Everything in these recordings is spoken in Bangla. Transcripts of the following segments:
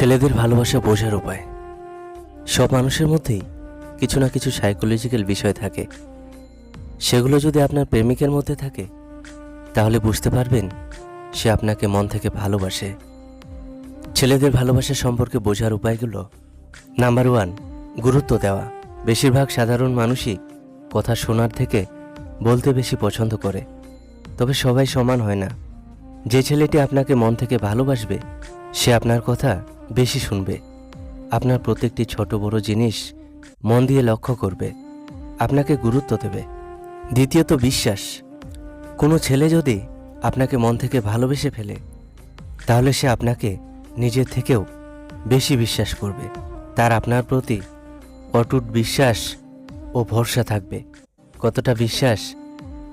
ছেলেদের ভালোবাসা বোঝার উপায়। সব মানুষের মধ্যেই কিছু না কিছু সাইকোলজিক্যাল বিষয় থাকে। সেগুলো যদি আপনার প্রেমিকের মধ্যে থাকে, তাহলে বুঝতে পারবেন সে আপনাকে মন থেকে ভালোবাসে। ছেলেদের ভালোবাসা সম্পর্কে বোঝার উপায়গুলো নাম্বার ওয়ান গুরুত্ব দেওয়া। বেশিরভাগ সাধারণ মানুষই কথা শোনার থেকে বলতে বেশি পছন্দ করে। তবে সবাই সমান হয় না। যে ছেলেটি আপনাকে মন থেকে ভালোবাসবে, সে আপনার কথা বেশি শুনবে। আপনার প্রত্যেকটি ছোট বড় জিনিস মন দিয়ে লক্ষ্য করবে। আপনাকে গুরুত্ব দেবে। দ্বিতীয়ত বিশ্বাস। কোনো ছেলে যদি আপনাকে মন থেকে ভালোবেসে ফেলে, তাহলে সে আপনাকে নিজের থেকেও বেশি বিশ্বাস করবে। তার আপনার প্রতি অটুট বিশ্বাস ও ভরসা থাকবে। কতটা বিশ্বাস,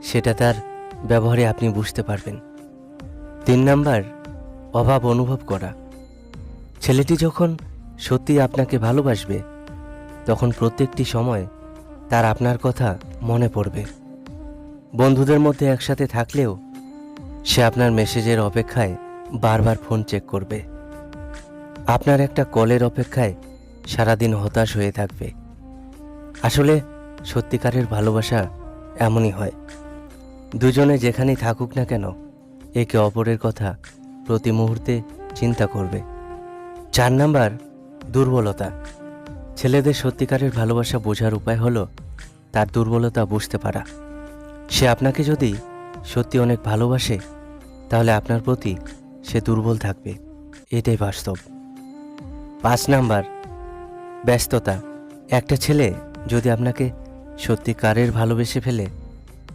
সেটা তার ব্যবহারে আপনি বুঝতে পারবেন। তিন নাম্বার, অভাব অনুভব করা। ছেলেটি যখন সত্যি আপনাকে ভালোবাসবে, তখন প্রত্যেকটি সময় তার আপনার কথা মনে পড়বে। বন্ধুদের মধ্যে একসাথে থাকলেও সে আপনার মেসেজের অপেক্ষায় বারবার ফোন চেক করবে। আপনার একটা কলের অপেক্ষায় সারাদিন হতাশ হয়ে থাকবে। আসলে সত্যিকারের ভালোবাসা এমনই হয়। দুজনে যেখানেই থাকুক না কেন, একে অপরের কথা প্রতি মুহূর্তে চিন্তা করবে। চার নাম্বার, দুর্বলতা। ছেলেদের সত্যিকারের ভালোবাসা বোঝার উপায় হলো তার দুর্বলতা বুঝতে পারা। সে আপনাকে যদি সত্যি অনেক ভালোবাসে, তাহলে আপনার প্রতি সে দুর্বল থাকবে। এটাই বাস্তব। পাঁচ নাম্বার, ব্যস্ততা। একটা ছেলে যদি আপনাকে সত্যিকারের ভালোবেসে ফেলে,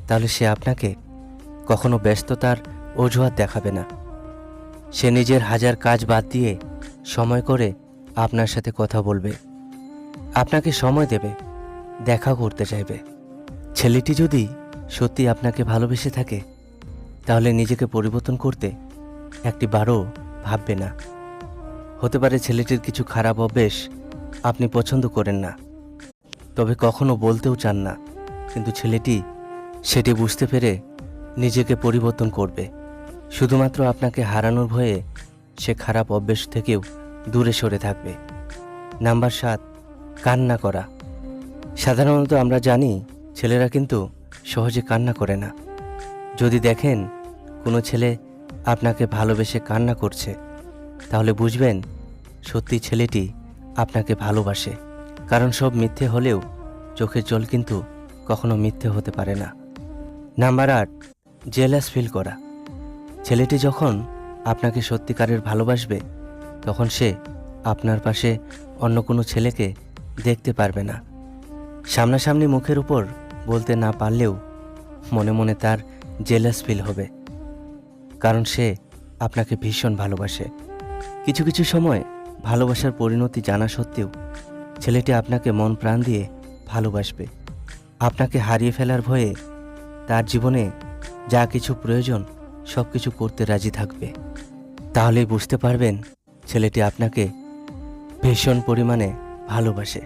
তাহলে সে আপনাকে কখনো ব্যস্ততার অজুহাত দেখাবে না। সে নিজের হাজার কাজ বাদ দিয়ে সময় করে আপনার সাথে কথা বলবে। আপনাকে সময় দেবে, দেখা করতে চাইবে। ছেলেটি যদি সত্যি আপনাকে ভালোবেসে থাকে, তাহলে নিজেকে পরিবর্তন করতে একটি বারও ভাববে না। হতে পারে ছেলেটির কিছু খারাপ অভ্যেস আপনি পছন্দ করেন না, তবে কখনো বলতেও চান না, কিন্তু ছেলেটি সেটি বুঝতে পেরে নিজেকে পরিবর্তন করবে। শুধুমাত্র আপনাকে হারানোর ভয়ে সে খারাপ অভ্যেস থেকেও দূরে সরে থাকবে। নাম্বার সাত, কান্না করা। সাধারণত আমরা জানি, ছেলেরা কিন্তু সহজে কান্না করে না। যদি দেখেন, কোনো ছেলে আপনাকে ভালোবেসে কান্না করছে, তাহলে বুঝবেন, সত্যি ছেলেটি আপনাকে ভালোবাসে। কারণ সব মিথ্যে হলেও চোখের জল কিন্তু কখনো মিথ্যে হতে পারে না। নাম্বার আট, জেলাস ফিল করা। ছেলেটি যখন আপনাকে সত্যিকারের ভালোবাসবে, তখন সে আপনার পাশে অন্য কোনো ছেলেকে দেখতে পারবে না। সামনাসামনি মুখের উপর বলতে না পারলেও মনে মনে তার জেলাস ফিল হবে। কারণ সে আপনাকে ভীষণ ভালোবাসে। কিছু কিছু সময় ভালোবাসার পরিণতি জানা সত্ত্বেও ছেলেটি আপনাকে মন প্রাণ দিয়ে ভালোবাসবে। আপনাকে হারিয়ে ফেলার ভয়ে তার জীবনে যা কিছু প্রয়োজন সব কিছু করতে রাজি থাকবে। তাহলেই বুঝতে পারবেন ছেলেটি আপনাকে ভীষণ পরিমাণে ভালোবাসে।